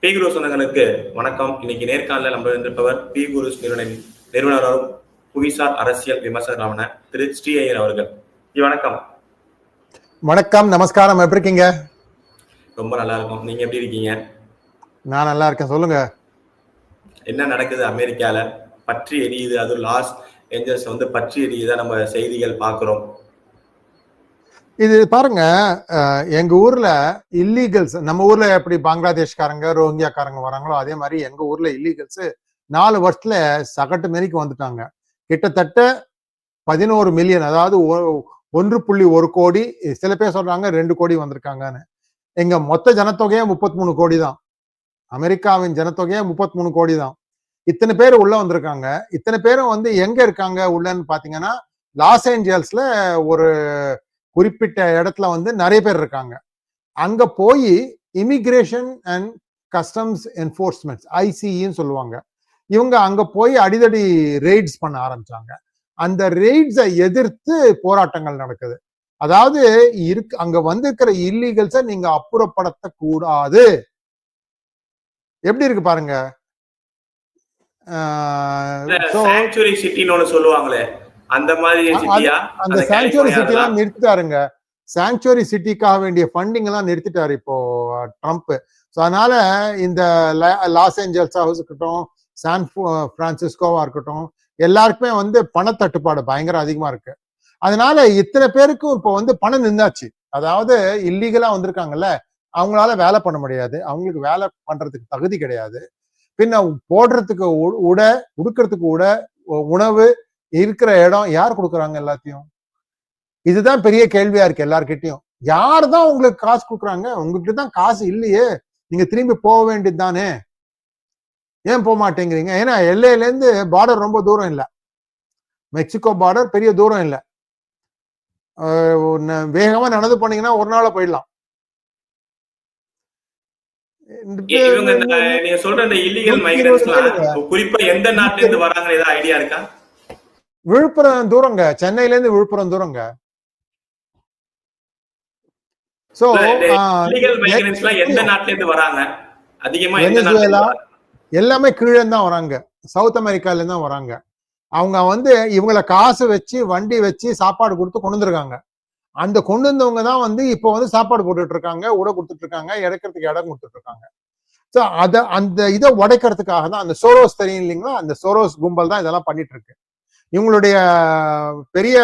B குரு சொந்தங்களுக்கு வணக்கம். இன்னைக்கு நேர்காணல நம்ம இருந்திருப்பவர் பி குரு நிறுவன நிறுவனரும் புவிசார் அரசியல் விமர்சகரான திரு ஸ்ரீ ஐயர் அவர்கள். வணக்கம். வணக்கம் நமஸ்காரம். எப்படி இருக்கீங்க? ரொம்ப நல்லா இருக்கும். நீங்க எப்படி இருக்கீங்க? நான் நல்லா இருக்கேன். சொல்லுங்க. என்ன நடக்குது அமெரிக்கால? பற்றி எரியுது. அது லாஸ் ஏஞ்சல்ஸ் வந்து பற்றி எரியுதா நம்ம செய்திகள் பார்க்கிறோம். இது பாருங்க எங்க ஊர்ல இல்லீகல்ஸ் நம்ம ஊர்ல எப்படி பங்களாதேஷ்காரங்க ரோஹிங்கியாக்காரங்க வராங்களோ அதே மாதிரி எங்க ஊர்ல இல்லீகல்ஸ் நாலு வருஷத்துல சகட்டு மாரிக்கு வந்துட்டாங்க. கிட்டத்தட்ட பதினோரு மில்லியன் அதாவது ஒ- ஒன்று புள்ளி ஒரு கோடி சில பேர் சொல்றாங்க ரெண்டு கோடி வந்திருக்காங்கன்னு. எங்க மொத்த ஜனத்தொகையே முப்பத்தி மூணு கோடி தான். அமெரிக்காவின் ஜனத்தொகையே முப்பத்தி மூணு கோடி தான். இத்தனை பேர் உள்ள வந்திருக்காங்க. இத்தனை பேரும் வந்து எங்க இருக்காங்க உள்ளன்னு பாத்தீங்கன்னா லாஸ் ஏஞ்சல்ஸ்ல ஒரு குறிப்பிட்ட இடத்துல வந்து நிறைய பேர் இருக்காங்க. அங்க போய் இமிகிரேஷன் அண்ட் கஸ்டம்ஸ் என்ஃபோர்ஸ்மெண்ட் ஐசிஇன்னு சொல்லுவாங்க. இவங்க அங்க போய் அடிதடி ரெய்ட்ஸ் பண்ண ஆரம்பிச்சாங்க. அந்த ரெய்ட்ஸை எதிர்த்து போராட்டங்கள் நடக்குது. அதாவது இருக்கு அங்க வந்திருக்கிற இல்லீகல்ஸை நீங்க அப்புறப்படுத்த கூடாது எப்படி இருக்கு பாருங்க? சொல்லுவாங்களே. அந்த மாதிரி சிட்டியா? அந்த சாங்சுவரி கலிபோர்னியா சிட்டி எல்லாம் நிறுத்திட்டாருங்க. சாங்சுவரி சிட்டிக்காக வேண்டிய ஃபண்டிங் எல்லாம் நிறுத்திட்டாரு இப்போ ட்ரம்ப் ஸோ அதனால இந்த லாஸ் ஏஞ்சல்ஸா இருக்கட்டும் சான் பிரான்சிஸ்கோவா இருக்கட்டும் எல்லாருக்குமே வந்து பணத்தட்டுப்பாடு பயங்கர அதிகமா இருக்கு. அதனால இத்தனை பேருக்கும் இப்போ வந்து பணம் நின்னாச்சு. அதாவது இல்லீகலா வந்திருக்காங்கல்ல அவங்களால வேலை பண்ண முடியாது. அவங்களுக்கு வேலை பண்றதுக்கு தகுதி கிடையாது. பின்ன போடுறதுக்கு உட உடுக்கிறதுக்கு உட உணவு இருக்கிற இடம் யார் கொடுக்குறாங்க எல்லாத்தையும்? இதுதான் பெரிய கேள்வியா இருக்கு எல்லார்கிட்டயும். யார் தான் உங்களுக்கு காசு கொடுக்குறாங்க? உங்ககிட்ட தான் காசு இல்லையே. நீங்க திரும்பி போக வேண்டியது தானே ஏன் போக மாட்டேங்கிறீங்க? ஏன்னா எல்லையில இருந்து பார்டர் ரொம்ப தூரம் இல்ல. மெக்சிகோ பார்டர் பெரிய தூரம் இல்ல. வேகமா நடந்து போனீங்கன்னா ஒரு நாள்ல போயிடலாம். நீங்க சொல்ற இந்த இல்லீகல் குறிப்பா எந்த நாட்டுல இருந்து ஏதாவது ஐடியா இருக்கா? விழுப்புரம் தூரங்க. சென்னையில இருந்து விழுப்புரம் தூரங்க. சோ எந்த நாட்டுல இருந்து வராங்க? அதிகமா? எல்லாமே கீழே தான் வராங்க? சவுத் அமெரிக்கால இருந்து தான் வராங்க. அவங்க வந்து இவங்கள காசு வச்சு வண்டி வச்சு சாப்பாடு கொடுத்து கொண்டு வந்திருக்காங்க. அந்த கொண்டு வந்தவங்க தான் வந்து இப்போ வந்து சாப்பாடு போட்டுட்டு இருக்காங்க உடை கொடுத்துட்டு இருக்காங்க இறக்கிறதுக்கு இடம் கொடுத்துட்டு இருக்காங்க ஸோ அத அந்த இதை உடைக்கிறதுக்காக தான் அந்த சோரோஸ் தெரியும் இல்லைங்களா? அந்த சோரோஸ் கும்பல் தான் இதெல்லாம் பண்ணிட்டு இருக்கு இவங்களுடைய பெரிய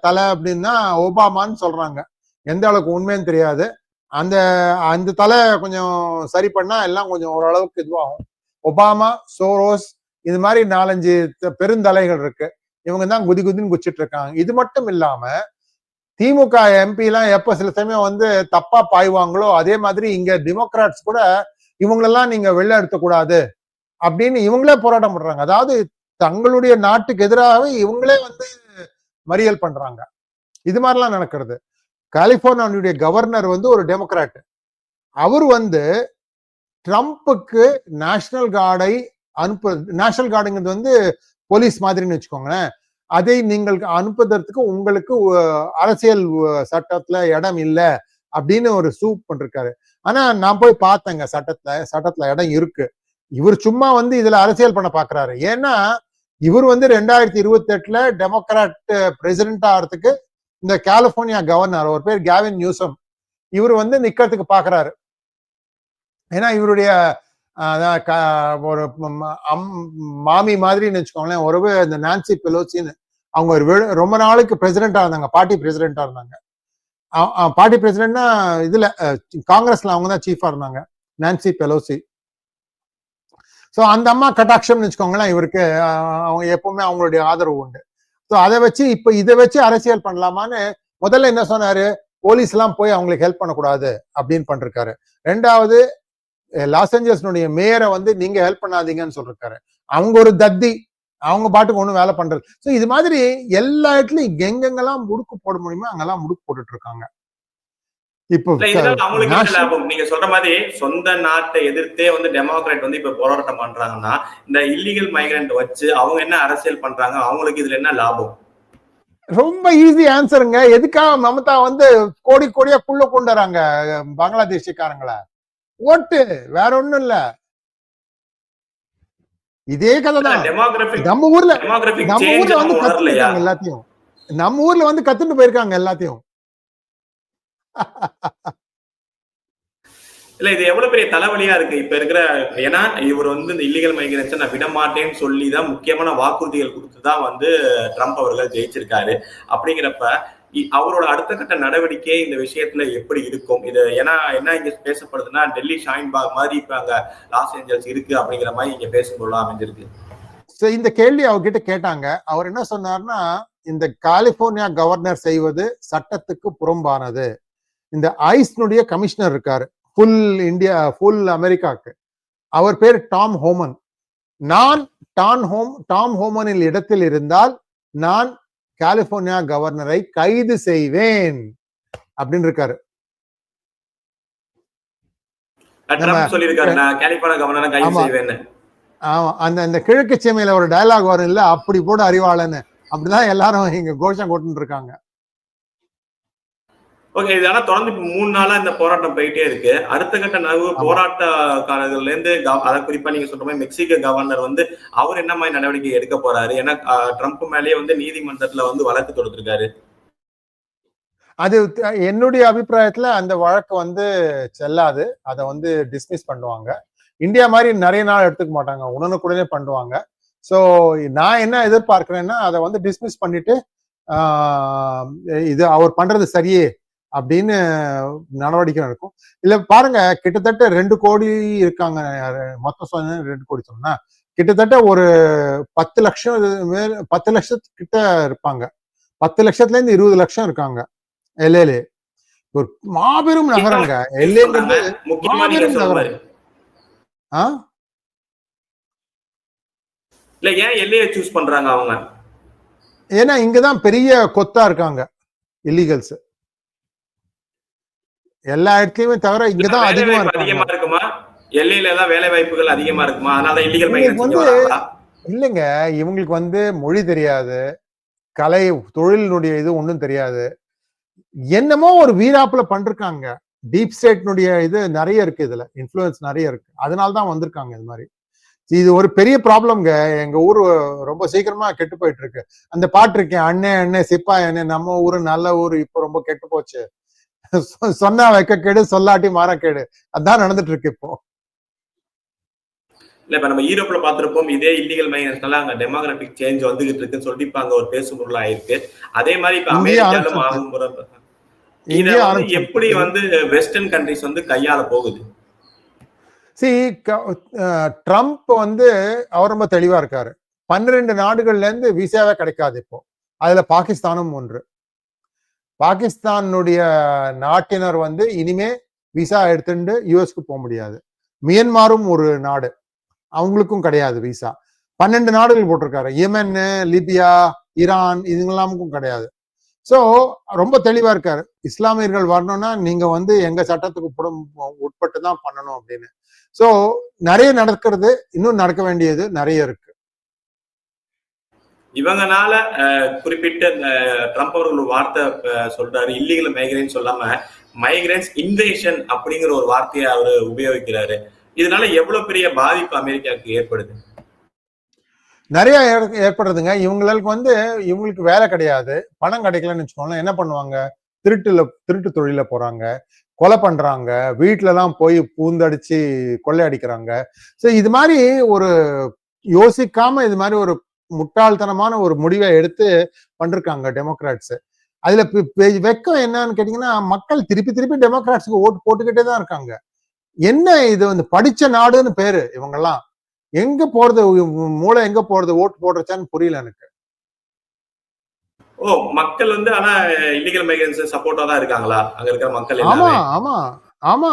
தலை அப்படின்னா ஒபாமான்னு சொல்றாங்க. எந்த அளவுக்கு உண்மைன்னு தெரியாது. அந்த அந்த தலை கொஞ்சம் சரி பண்ணா எல்லாம் கொஞ்சம் ஓரளவுக்கு இதுவாகும். ஒபாமா சோரோஸ் இது மாதிரி நாலஞ்சு த- பெருந்தலைகள் இருக்கு. இவங்க தான் குதி குதின்னு குச்சிட்டு இருக்காங்க. இது மட்டும் இல்லாம திமுக எம்பி எல்லாம் எப்ப சில சமயம் வந்து தப்பா பாய்வாங்களோ அதே மாதிரி இங்க டெமோக்ராட்ஸ் கூட இவங்களெல்லாம் நீங்க வெளில எடுத்தக்கூடாது அப்படின்னு இவங்களே போராட்டம் பண்றாங்க. அதாவது தங்களுடைய நாட்டுக்கு எதிராக இவங்களே வந்து மறியல் பண்றாங்க. இது மாதிரிலாம் நடக்கிறது. கலிபோர்னியாவுடைய கவர்னர் வந்து ஒரு டெமோக்ராட் அவர் வந்து ட்ரம்ப்புக்கு நேஷனல் கார்டை அனுப்பு நேஷனல் கார்டுங்கிறது வந்து போலீஸ் மாதிரின்னு வச்சுக்கோங்களேன். அதை நீங்கள் அனுப்புவதற்கு உங்களுக்கு அரசியல் சட்டத்துல இடம் இல்லை அப்படின்னு ஒரு சூப் பண்ணிருக்காரு. ஆனா நான் போய் பார்த்தேங்க சட்டத்துல சட்டத்துல இடம் இருக்கு. இவர் சும்மா வந்து இதுல அரசியல் பண்ண பாக்குறாரு. ஏன்னா இவர் வந்து ரெண்டாயிரத்தி இருபத்தி எட்டுல டெமோக்ராட் பிரசிடென்ட் ஆகிறதுக்கு இந்த கலிபோர்னியா கவர்னர் ஒரு பேர் கேவின் நியூசம் இவர் வந்து நிக்கிறதுக்கு பாக்குறாரு. ஏன்னா இவருடைய அதான் க- ஒரு அம்- மாமி மாதிரின்னு வச்சுக்கோங்களேன் ஒரு இந்த நான்சி பெலோசின்னு அவங்க ஒரு வி- ரொம்ப நாளைக்கு பிரசிடென்டா இருந்தாங்க பார்ட்டி பிரசிடென்டா இருந்தாங்க. பார்ட்டி பிரசிடென்ட்னா இதுல காங்கிரஸ்ல அவங்க தான் சீஃபா இருந்தாங்க நான்சி பெலோசி ஸோ அந்த அம்மா கட்டாட்சம்னு வச்சுக்கோங்களேன் இவருக்கு அவங்க எப்பவுமே அவங்களுடைய ஆதரவு உண்டு. ஸோ அதை வச்சு இப்போ இதை வச்சு அரசியல் பண்ணலாமான்னு முதல்ல என்ன சொன்னாரு? போலீஸ் எல்லாம் போய் அவங்களுக்கு ஹெல்ப் பண்ணக்கூடாது அப்படின்னு பண்ணிருக்காரு. ரெண்டாவது லாஸ் ஏஞ்சல்ஸ்னுடைய மேயரை வந்து நீங்க ஹெல்ப் பண்ணாதீங்கன்னு சொல்லிருக்காரு. அவங்க ஒரு தத்தி. அவங்க பாட்டுக்கு ஒன்றும் வேலை பண்றது. ஸோ இது மாதிரி எல்லா இடத்துலயும் எங்கெங்கெல்லாம் முடுக்கு போட முடியுமோ அங்கெல்லாம் முடுக்கு போட்டுட்டு இருக்காங்க. இப்போ அவங்களுக்கு லாபம். நீங்க சொல்ற மாதிரி சொந்த நாட்டை எதிர்த்தே வந்து டெமோக்ராட் வந்து இப்ப போராட்டம் பண்றாங்கன்னா இந்த இல்லீகல் மைக்ரண்ட் வச்சு அவங்க என்ன அரசியல் பண்றாங்க? அவங்களுக்கு இதுல என்ன லாபம்? ரொம்ப ஈஸி ஆன்சருங்க எதுக்காக மமதா வந்து கோடி கோடியா புள்ள கொண்டு வராங்க பங்களாதேஷிக்காரங்கள? ஓட்டு வேற ஒண்ணும் இல்ல. இதே கதை தான். நம்ம ஊர்ல நம்ம ஊர்ல வந்து போயிருக்காங்க எல்லாத்தையும். நம்ம ஊர்ல வந்து கத்துட்டு போயிருக்காங்க எல்லாத்தையும். இல்ல இது எவ்வளவு பெரிய தலைவலியா இருக்கு. இப்ப இருக்கிற ஏன்னா இவர் வந்து இந்த இல்லீகல் மைக்ரேன்ஸை நான் விட மாட்டேன்னு சொல்லி தான் முக்கியமான வாக்குறுதிகள் கொடுத்துதான் வந்து ட்ரம்ப் அவர்கள் ஜெயிச்சிருக்காரு. அப்படிங்கிறப்ப அவரோட அடுத்த கட்ட நடவடிக்கை இந்த விஷயத்துல எப்படி இருக்கும்? இது ஏன்னா என்ன இங்க பேசப்படுதுன்னா டெல்லி ஷாயின்பாக் மாதிரி இப்ப அங்க லாஸ் ஏஞ்சல்ஸ் இருக்கு அப்படிங்கிற மாதிரி இங்க பேசும்போது அமைஞ்சிருக்கு. இந்த கேள்வி அவர்கிட்ட கேட்டாங்க. அவர் என்ன சொன்னார்னா இந்த கலிபோர்னியா கவர்னர் செய்வது சட்டத்துக்கு புறம்பானது. இந்த ஐஸ்னுடைய கமிஷனர் இருக்காரு. ஃபுல் இந்தியா ஃபுல் அமெரிக்காக்கு. அவர் பேர் டாம் ஹோமன். நான் டான் ஹோம் டாம் ஹோமனில் இடத்தில் இருந்தால் நான் கலிபோர்னியா கவர்னரை கைது செய்வேன். அப்படின்னு இருக்காரு. அந்த அந்த கிழக்கு சீமையில ஒரு டயலாக் வரும் இல்ல? அப்படி போட அறிவாளன்னு. அப்படிதான் எல்லாரும் இங்க கோஷம் போட்டுட்டு இருக்காங்க. ஓகே இது ஆனா தொடர்ந்து மூணு நாளா இந்த போராட்டம் போயிட்டே இருக்கு. அடுத்த கட்ட நகர்வு. போராட்டக்காரர்கள்ல இருந்து அத குறிப்பா நீங்க சொல்ற மாதிரி மெக்சிகோ கவர்னர் வந்து அவர் என்ன மாதிரி நடவடிக்கை எடுக்க போறாரு? ஏன்னா ட்ரம்ப் மேலேயே வந்து நீதிமன்றத்துல வந்து வழக்கு தொடுத்திருக்காரு. அது என்னுடைய அபிப்பிராயத்துல அந்த வழக்கு வந்து செல்லாது. அதை வந்து டிஸ்மிஸ் பண்ணுவாங்க. இந்தியா மாதிரி நிறைய நாள் எடுத்துக்க மாட்டாங்க. உடனுக்குடனே பண்ணுவாங்க. ஸோ நான் என்ன எதிர்பார்க்கிறேன்னா அதை வந்து டிஸ்மிஸ் பண்ணிட்டு இது அவர் பண்றது சரியே அப்படின்னு நடவடிக்கை நடக்கும். இல்ல பாருங்க கிட்டத்தட்ட ரெண்டு கோடி இருக்காங்க. மொத்தம் சொன்ன ரெண்டு கோடி சொன்னா கிட்டத்தட்ட ஒரு பத்து லட்சம் மேல் பத்து லட்சத்துக்கிட்ட இருப்பாங்க. பத்து லட்சத்துல இருந்து இருபது லட்சம் இருக்காங்க. எல்ஏலே ஒரு மாபெரும் நகரங்க. எல்ஏங்கிறது மாபெரும் நகரம். ஆ? இல்ல ஏன் எல்லையை சூஸ் பண்றாங்க அவங்க? ஏன்னா இங்கதான் பெரிய கொத்தா இருக்காங்க இல்லீகல்ஸ் எல்லா இடத்துலயுமே தவிர இங்கதான் அதிகமா அதிகமா இருக்குமா? எல்லையில தான் வேலை வாய்ப்புகள் அதிகமா இருக்குமா? அதனால இல்லீகல் மைக்ரேன்ஸ் இல்லைங்க இவங்களுக்கு வந்து மொழி தெரியாது. கலை தொழிலினுடைய இது ஒண்ணும் தெரியாது. என்னமோ ஒரு வீராப்புல பண்றாங்க டீப் ஸ்டேட்னுடைய இது நிறைய இருக்கு இதுல. இன்ஃப்ளூயன்ஸ் நிறைய இருக்கு. அதனால தான் வந்திருக்காங்க இது மாதிரி. இது ஒரு பெரிய ப்ராப்ளம்ங்க எங்க ஊரு ரொம்ப சீக்கிரமா கெட்டு போயிட்டு இருக்கு. அந்த பாட்டு இருக்கேன் அண்ணே அண்ணே சிப்பா அண்ணே நம்ம ஊரு நல்ல ஊரு இப்ப ரொம்ப கெட்டு போச்சு. சொன்னா வைக்க கேடு சொல்லாட்டி மாற கேடு அதான் நடந்துட்டு இருக்கு இப்போ. இல்ல இப்ப நம்ம யூரோப்ல பாத்திருப்போம் இதே இல்லீகல் மைக்ரேஷனால அங்க டெமோகிராபிக் சேஞ்ச் வந்துகிட்டு இருக்குன்னு சொல்லிட்டு இப்ப அங்க ஒரு பேசு பொருளா இருக்கு அதே மாதிரி இப்ப அமெரிக்காலும். ஆகும் எப்படி வந்து வெஸ்டர்ன் கண்ட்ரிஸ் வந்து கையாள போகுது? சி ட்ரம்ப் வந்து அவர் ரொம்ப தெளிவா இருக்காரு. பன்னிரெண்டு நாடுகள்ல இருந்து விசாவே கிடைக்காது இப்போ. அதுல பாகிஸ்தானும் ஒன்று. பாகிஸ்தானுடைய நாட்டினர் வந்து இனிமே விசா எடுத்துட்டு யூஎஸ்க்கு போக முடியாது. மியன்மாரும் ஒரு நாடு. அவங்களுக்கும் கிடையாது விசா. பன்னெண்டு நாடுகள் போட்டிருக்காரு. யமன் லிபியா ஈரான் இதுங்கெல்லாமுக்கும் கிடையாது. ஸோ ரொம்ப தெளிவா இருக்காரு. இஸ்லாமியர்கள் வரணும்னா நீங்க வந்து எங்க சட்டத்துக்கு புடம் உட்பட்டு தான் பண்ணணும் அப்படின்னு. ஸோ நிறைய நடக்கிறது இன்னும் நடக்க வேண்டியது நிறைய இருக்கு. இவங்கனால அஹ், குறிப்பிட்ட ட்ரம்ப் அவர்கள் ஒரு வார்த்தை சொல்றாரு இல்லீகல் மைக்ரேன் சொல்லாம மைக்ரேன்ஸ் இன்வேஷன் அப்படிங்கிற ஒரு வார்த்தையை அவர் உபயோகிக்கிறாரு. இதனால எவ்வளவு பெரிய பாதிப்பு அமெரிக்காவுக்கு ஏற்படுது? நிறைய ஏற்படுறதுங்க இவங்களுக்கு வந்து இவங்களுக்கு வேலை கிடையாது. பணம் கிடைக்கலன்னு வச்சுக்கோங்களேன். என்ன பண்ணுவாங்க? திருட்டுல திருட்டு தொழில போறாங்க. கொலை பண்றாங்க. வீட்டுல எல்லாம் போய் பூந்தடிச்சு கொள்ளை அடிக்கிறாங்க சோ இது மாதிரி ஒரு யோசிக்காம இது மாதிரி ஒரு முட்டாள்தனமான ஒரு முடிவை எடுத்து பண்ணிருக்காங்க டெமோக்ராட்ஸ் அதுல வெக்கம் என்னன்னு கேட்டீங்கன்னா மக்கள் திருப்பி திருப்பி டெமோக்ராட்ஸ்க்கு ஓட்டு போட்டுக்கிட்டே தான் இருக்காங்க. என்ன இது வந்து படிச்ச நாடுன்னு பேரு இவங்கெல்லாம். எங்க போறது மூளை எங்க போறது ஓட்டு போடுறச்சான்னு புரியல எனக்கு. ஓ மக்கள் வந்து ஆனா இல்லீகல் மைக்ரன்ஸ் சப்போர்ட்டா தான் இருக்காங்களா? அங்க இருக்கிற மக்கள் ஆமா ஆமா ஆமா.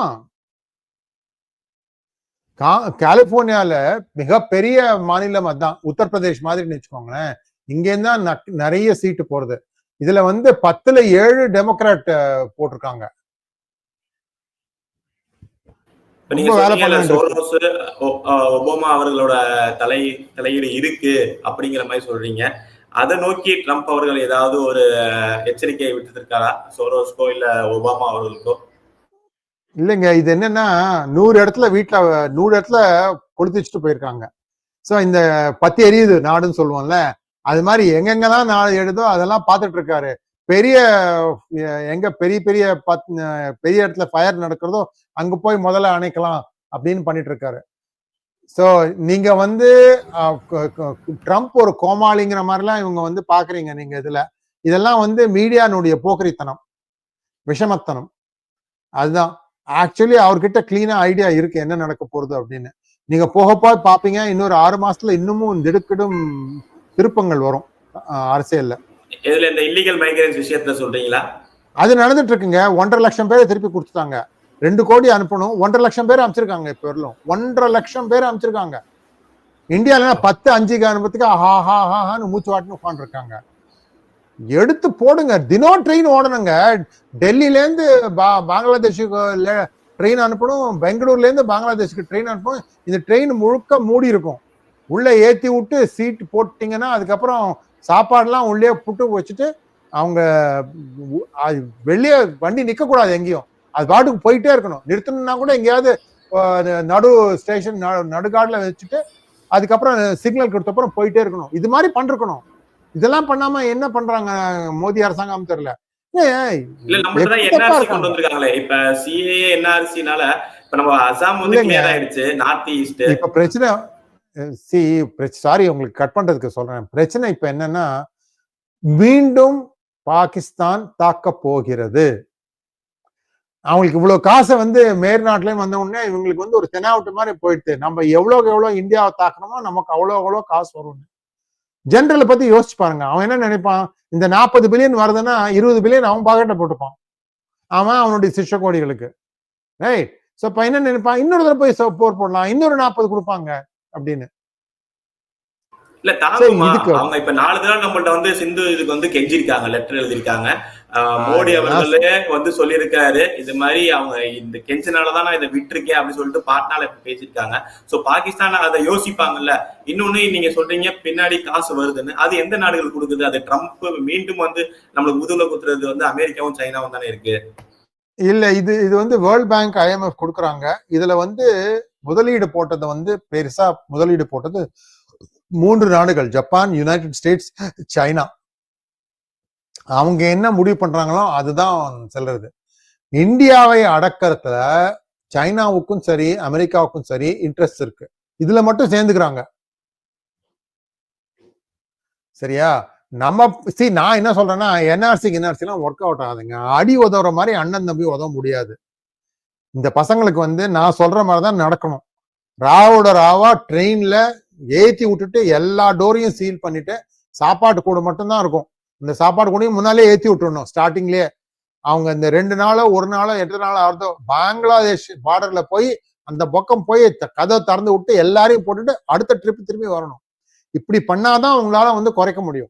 கா- கலிபோர்னியால மிகப்பெரிய மாநிலம் அதான். உத்தரப்பிரதேஷ் மாதிரி வச்சுக்கோங்களேன் இங்க தான் நிறைய சீட்டு போறது. இதுல வந்து பத்துல ஏழு டெமோக்ராட் போட்டிருக்காங்க. ஒபாமா அவர்களோட தலை தலையீடு இருக்கு அப்படிங்கிற மாதிரி சொல்றீங்க. அதை நோக்கி ட்ரம்ப் அவர்கள் ஏதாவது ஒரு எச்சரிக்கையை விட்டுருக்காரா? சோரோஸ்க்கோ இல்ல ஒபாமா அவர்களுக்கோ? இல்லைங்க இது என்னன்னா நூறு இடத்துல வீட்டுல நூறு இடத்துல கொளுத்தி வச்சுட்டு போயிருக்காங்க. ஸோ இந்த பத்தி எரியுது நாடுன்னு சொல்லுவோம்ல அது மாதிரி எங்கெங்கெல்லாம் நாடு எடுதோ அதெல்லாம் பார்த்துட்டு இருக்காரு. பெரிய எங்க பெரிய பெரிய பத் பெரிய இடத்துல ஃபயர் நடக்கிறதோ அங்க போய் முதல்ல அணைக்கலாம் அப்படின்னு பண்ணிட்டு இருக்காரு. ஸோ நீங்க வந்து ட்ரம்ப் ஒரு கோமாளிங்கிற மாதிரிலாம் இவங்க வந்து பாக்குறீங்க நீங்க இதுல. இதெல்லாம் வந்து மீடியானுடைய போக்கரித்தனம் விஷமத்தனம். அதுதான். ஆக்சுவலி அவர்கிட்ட கிளீனா ஐடியா இருக்கு. என்ன நடக்க போறது அப்படின்னு. நீங்க போக போய் பாப்பீங்க. இன்னொரு ஆறு மாசத்துல இன்னமும் திடுக்கிடும் திருப்பங்கள் வரும் அரசியல்ல. இதுல இந்த இல்லீகல் மைக்ரன்ஸ் விஷயத்துல சொல்றீங்களா? அது நடந்துட்டு இருக்குங்க ஒன்றரை லட்சம் பேரை திருப்பி கொடுத்துட்டாங்க. ரெண்டு கோடி அனுப்பணும். ஒன்றரை லட்சம் பேர் அமைச்சிருக்காங்க இப்ப வரலும் ஒன்றரை லட்சம் பேர் அமைச்சிருக்காங்க இந்தியால பத்து அஞ்சுக்கு அனுப்பத்துக்கு ஹா ஹா ஹா ஹான்னு மூச்சு வாட்டுன்னு உட்காந்துருக்காங்க எடுத்து போடுங்க. தினம் ட்ரெயின் ஓடணுங்க. டெல்லியிலேருந்து பா- பங்களாதேஷுக்கு ட்ரெயின் அனுப்பணும். பெங்களூர்லேருந்து பங்களாதேஷுக்கு ட்ரெயின் அனுப்பணும். இந்த ட்ரெயின் முழுக்க மூடி இருக்கும். உள்ளே ஏற்றி விட்டு சீட் போட்டிங்கன்னா அதுக்கப்புறம் சாப்பாடுலாம் உள்ளே புட்டு வச்சுட்டு அவங்க அது வெளியே வண்டி நிற்கக்கூடாது எங்கேயும். அது பாட்டுக்கு போயிட்டே இருக்கணும். நிறுத்தணும்னா கூட எங்கேயாவது நடு ஸ்டேஷன் நடுகாடில் வச்சுட்டு அதுக்கப்புறம் சிக்னல் கொடுத்தப்புறம் போயிட்டே இருக்கணும். இது மாதிரி பண்ணிருக்கணும். இதெல்லாம் பண்ணாம என்ன பண்றாங்க மோடி அரசாங்கம் தெரியல. இல்ல நம்மள்ட்ட தான் எப்ப என்ஆர்சி இருக்காங்க? கொண்டு வந்திருக்காங்களே. இப்ப சிஏ என்ஆர்சினால இப்ப நம்ம அசாம் வந்து. கிளியர் ஆயிடுச்சு நார்த் ஈஸ்ட் இப்ப பிரச்சனை சி சாரி உங்களுக்கு கட் பண்றதுக்கு சொல்றேன். பிரச்சனை இப்ப என்னன்னா மீண்டும் பாகிஸ்தான் தாக்க போகிறது. அவங்களுக்கு இவ்வளவு காசை வந்து மேற்நாட்டுலயும் வந்த உடனே இவங்களுக்கு வந்து ஒரு தெனாவட்டு மாதிரி போயிடுது. நம்ம எவ்வளவுக்கு எவ்வளவு இந்தியாவை தாக்கணுமோ நமக்கு அவ்வளோ அவ்வளோ காசு வரும். ஜென்ரலை பத்தி யோசிச்சு பாருங்க. அவன் என்ன நினைப்பான்? இந்த நாற்பது பில்லியன் வருதுன்னா இருபது பில்லியன் அவன் பாக்கெட்டை போட்டுப்பான். அவன் அவனுடைய சிஷ்ய கோடிகளுக்கு. ரைட் சோ இப்போ என்ன நினைப்பான்? இன்னொரு தடவை போய் சோ- போர் போடலாம். இன்னொரு நாற்பது கொடுப்பாங்க. அப்படின்னு. இல்ல தாங்குமா? அவங்க இப்ப நாலு தடவை நம்மள்ட்ட வந்து சிந்து இதுக்கு வந்து கெஞ்சிருக்காங்க லெட்டர் எழுதிருக்காங்க. ஆஹ் மோடி அவர்களே வந்து சொல்லியிருக்காரு இது மாதிரி அவங்க இந்த கெஞ்சினாலதான் நான் இதை விட்டுருக்கேன் அப்படின்னு சொல்லிட்டு பாட்னால இப்ப பேசியிருக்காங்க. சோ பாகிஸ்தான் அதை யோசிப்பாங்கல்ல. இன்னொன்னு நீங்க சொல்றீங்க பின்னாடி காசு வருதுன்னு. அது எந்த நாடுகள் கொடுக்குது? அது ட்ரம்ப் மீண்டும் வந்து நம்மளுக்கு முதுகுல குத்துறது வந்து அமெரிக்காவும் சைனாவும் தானே இருக்கு? இல்ல இது இது வந்து வேர்ல்ட் பேங்க் ஐஎம்எஃப் கொடுக்குறாங்க. இதுல வந்து முதலீடு போட்டது வந்து பெருசா முதலீடு போட்டது மூன்று நாடுகள் ஜப்பான் யுனைடெட் ஸ்டேட்ஸ் சைனா அவங்க என்ன முடிவு பண்றாங்களோ அதுதான் செல்றது. இந்தியாவை அடக்கிறதுல சைனாவுக்கும் சரி அமெரிக்காவுக்கும் சரி இன்ட்ரெஸ்ட் இருக்கு. இதுல மட்டும் சேர்ந்துக்கிறாங்க. சரியா? நம்ம சி நான் என்ன சொல்றேன்னா என்ஆர்சி என்ஆர்சிலாம் ஒர்க் அவுட் ஆகுதுங்க. அடி உதவுற மாதிரி அண்ணன் தம்பி உதவ முடியாது. இந்த பசங்களுக்கு வந்து நான் சொல்ற மாதிரி தான் நடக்கணும். ராவோட ராவா ட்ரெயின்ல ஏற்றி விட்டுட்டு எல்லா டோரையும் சீல் பண்ணிட்டு சாப்பாட்டு கூட மட்டும்தான் இருக்கும். இந்த சாப்பாடு கூடயும் முன்னாலே ஏற்றி விட்டுறணும். ஸ்டார்டிங்லேயே அவங்க இந்த ரெண்டு நாளோ ஒரு நாளோ எட்டு நாளோ ஆகுதோ பங்களாதேஷ் பார்டர்ல போய் அந்த பக்கம் போய் த- திறந்து விட்டு எல்லாரையும் போட்டுட்டு அடுத்த ட்ரிப் திரும்பி வரணும். இப்படி பண்ணாதான் உங்களால வந்து குறைக்க முடியும்.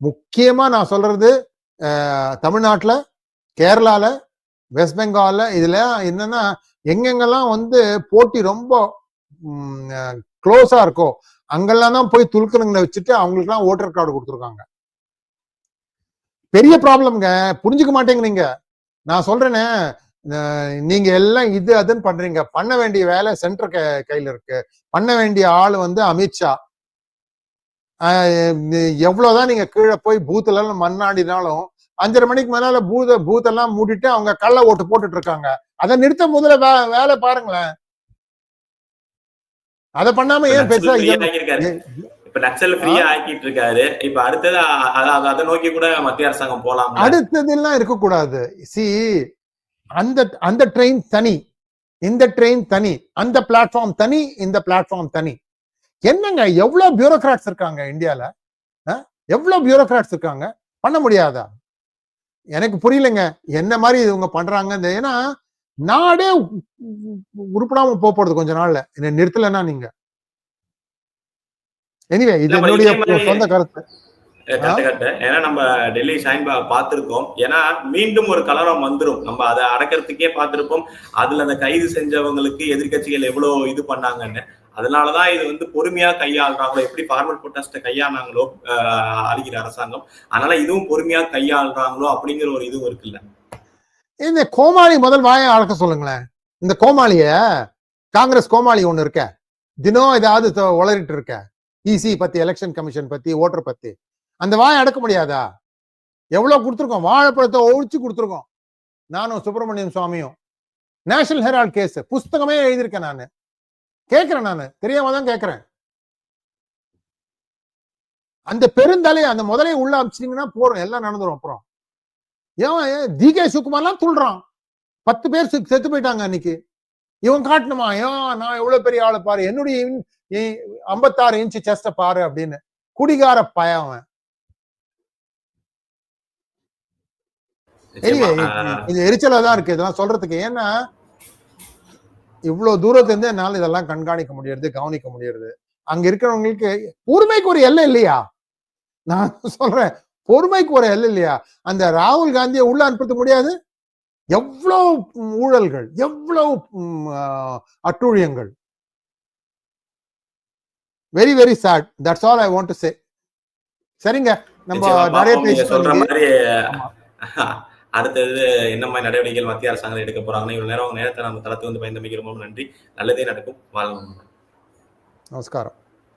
முக்கியமா நான் சொல்றது தமிழ்நாட்டில் கேரளால வெஸ்ட் பெங்கால்ல இதுல என்னன்னா எங்கெங்கெல்லாம் வந்து போட்டி ரொம்ப க்ளோஸா இருக்கோ அங்கெல்லாம் தான் போய் துலுக்கணுங்களை வச்சுட்டு அவங்களுக்குலாம் ஓட்டர் கார்டு கொடுத்துருக்காங்க. பெரிய ப்ராப்ளம்ங்க புரிஞ்சுக்க மாட்டேங்கிறீங்க நான் சொல்றேனே நீங்க எல்லாம் இது அதுன்னு பண்றீங்க. பண்ண வேண்டிய வேலை சென்டர் கையில இருக்கு. பண்ண வேண்டிய ஆள் வந்து அமித்ஷா. எவ்வளவுதான் நீங்க கீழே போய் பூத்துல மண்ணாடினாலும் அஞ்சரை மணிக்கு மேல பூத பூத்தெல்லாம் மூடிட்டு அவங்க கள்ள ஓட்டு போட்டுட்டு இருக்காங்க. அதை நிறுத்த முதல்ல வே- வேலை பாருங்களேன். அதை பண்ணாம ஏன் பெருசா இப்ப நக்சல் ஃப்ரீயா ஆக்கிட்டு இருக்காரு இப்ப அடுத்தது அதை நோக்கி கூட மத்திய அரசாங்கம் போலாம் அடுத்ததெல்லாம் இருக்கக்கூடாது. சி அந்த அந்த ட்ரெயின் தனி. இந்த ட்ரெயின் தனி. அந்த பிளாட்ஃபார்ம் தனி இந்த பிளாட்ஃபார்ம் தனி. என்னங்க எவ்வளவு பியூரோக்ராட்ஸ் இருக்காங்க இந்தியால? எவ்வளவு பியூரோக்ராட்ஸ் இருக்காங்க? பண்ண முடியாதா? எனக்கு புரியலங்க. என்ன மாதிரி இவங்க பண்றாங்க ஏன்னா நாடே உருப்படாம போறது கொஞ்ச நாள்ல. என்ன நிறுத்தலைன்னா நீங்க. எனிவே இது என்னுடைய சொந்த கருத்து. ஏன்னா நம்ம டெல்லி ஷாயின்பா பார்த்திருக்கோம். ஏன்னா மீண்டும் ஒரு கலவரம் வந்துரும். நம்ம அதை அடக்கிறதுக்கே பார்த்திருப்போம். அதுல அந்த கைது செஞ்சவங்களுக்கு எதிர்க்கட்சிகள் எவ்வளவு இது பண்ணாங்கன்னு. அதனாலதான் இது வந்து பொறுமையா கையாளுறாங்களோ எப்படி ஃபார்மல் ப்ரொட்டஸ்ட கையாளாங்களோ ஆஹ், ஆளுகிற அரசாங்கம். அதனால இதுவும் பொறுமையா கையாளுறாங்களோ அப்படிங்கிற ஒரு இதுவும் இருக்குல்ல. இந்த கோமாளி முதல் வாயை அழக்க சொல்லுங்களேன். இந்த கோமாளிய காங்கிரஸ் கோமாளி ஒண்ணு இருக்க. தினம் ஏதாவது உளறிட்டு இருக்க. இசி பத்தி எலெக்ஷன் கமிஷன் பத்தி ஓட்டர் பத்தி. அந்த வாயை அடக்க முடியாதா? எவ்வளவு கொடுத்துருக்கோம்? வாழைப்பழத்தை ஒழிச்சு கொடுத்துருக்கோம். நானும் சுப்பிரமணியம் சுவாமியும். நேஷனல் ஹெரால்ட் கேஸ் புஸ்தகமே எழுதியிருக்கேன் நான். கேட்கிறேன் நான். தெரியாம தான் கேட்கிறேன். அந்த பெருந்தலையை அந்த முதலையை உள்ள அமிச்சிட்டீங்கன்னா போறோம். எல்லாம் நடந்துரும் அப்புறம். ஏன் டி கே சுகுமார்லாம் துள்றான். பத்து பேர் செத்து போயிட்டாங்க அன்னைக்கு. இவன் காட்டணுமா? ஏன் நான் எவ்வளவு பெரிய ஆளு பாரு. என்னுடைய ஐம்பத்தாறு இன்ச்சு செஸ்ட பாரு அப்படின்னு. குடிகார ஆஹ், இது எரிச்சலா தான் இருக்கு. இதெல்லாம் சொல்றதுக்கு. ஏன்னா இவ்வளவு தூரத்துல இருந்து என்னால இதெல்லாம் கண்காணிக்க முடியறது கவனிக்க முடியறது. அங்க இருக்கிறவங்களுக்கு பொறுமைக்கு ஒரு எல்லை இல்லையா? நான் சொல்றேன். பொறுமைக்கு ஒரு எல்லை இல்லையா? அந்த ராகுல் காந்தியை உள்ள அனுப்ப முடியாது? எவ்வளவு ஊழல்கள் எவ்வளவு அட்டூழியங்கள். Very very sad that's all I want to say சரிங்க. நம்ம நிறைய. நீங்க சொல்ற பேசி மாதிரி. அடுத்தது என்ன மாதிரி நடவடிக்கைகள் மத்திய அரசாங்கம் எடுக்க போறாங்கன்னா இவ்வளவு நேரம் நேரத்தை நம்ம தளத்து வந்து பயந்தமைக்கு ரொம்ப நன்றி. நல்லதே நடக்கும். வாழ்க்கை நமஸ்காரம்.